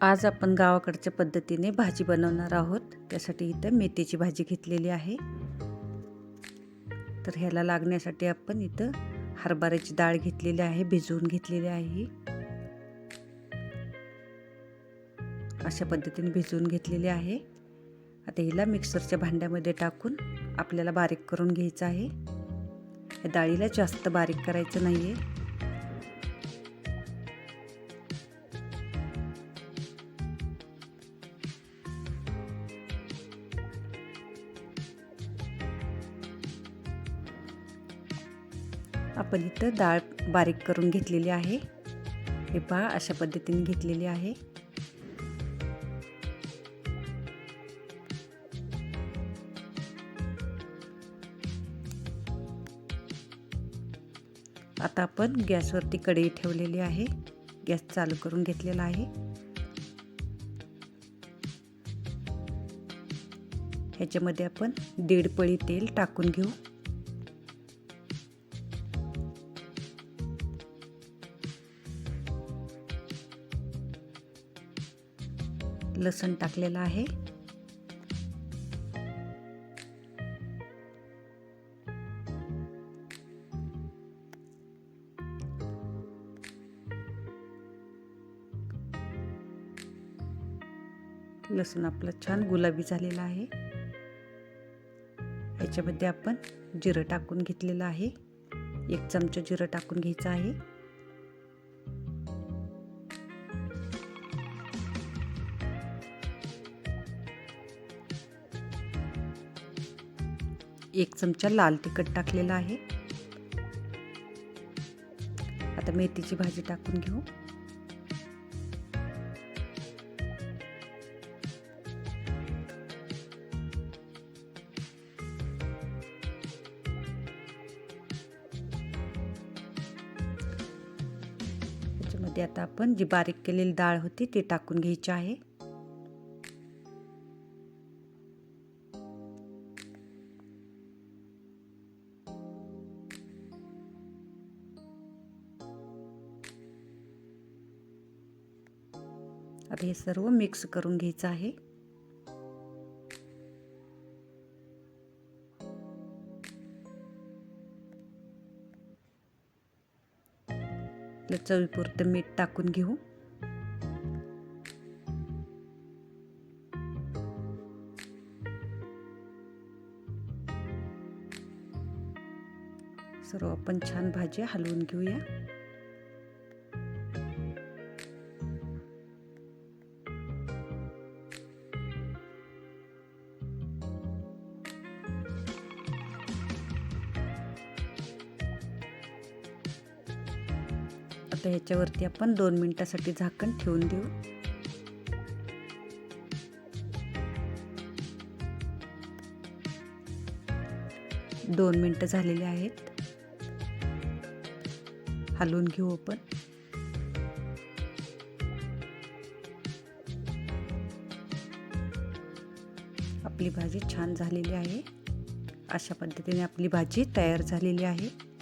आज आपण गावाकडच्या पद्धतीने भाजी बनवणार आहोत. त्यासाठी इथं मेथीची भाजी घेतलेली आहे. तर ह्याला लागण्यासाठी आपण इथं हरभऱ्याची डाळ घेतलेली आहे भिजवून घेतलेली आहे. ही अशा पद्धतीने भिजवून घेतलेली आहे. आता हिला मिक्सरच्या भांड्यामध्ये टाकून आपल्याला बारीक करून घ्यायचं आहे. या डाळीला जास्त बारीक करायचं नाही आहे आपण इथं डाळ बारीक करून घेतलेली आहे. हे पहा अशा पद्धतीने घेतलेली आहे. आता आपण गॅसवरती कढई ठेवलेली आहे. गॅस चालू करून घेतलेला आहे. ह्याच्यामध्ये आपण दीड पळी तेल टाकून घेऊ. लसूण टाकलेलं आहे. लसूण आपलं छान गुलाबी झालेला आहे. याच्यामध्ये आपण जिरं टाकून घेतलेलं आहे. एक चमचा जिरं टाकून घ्यायचं आहे. एक चमचा लाल तिखट टाकलेला आहे. आता मेथीची भाजी टाकून घेऊ. त्याच्यामध्ये आता आपण जी बारीक केलेली डाळ होती ती टाकून घ्यायची आहे. आता हे सर्व मिक्स करून घ्यायचं आहे. चवीपुरतं मीठ टाकून घेऊ. सर्व आपण छान भाजी हलवून घेऊया. आता ह्याच्यावरती आपण दोन मिनटासाठी झाकण ठेवून देऊ. दोन मिनटं झालेले आहेत. हलवून घेऊ आपण. आपली भाजी छान झालेली आहे. अशा पद्धतीने आपली भाजी तयार झालेली आहे.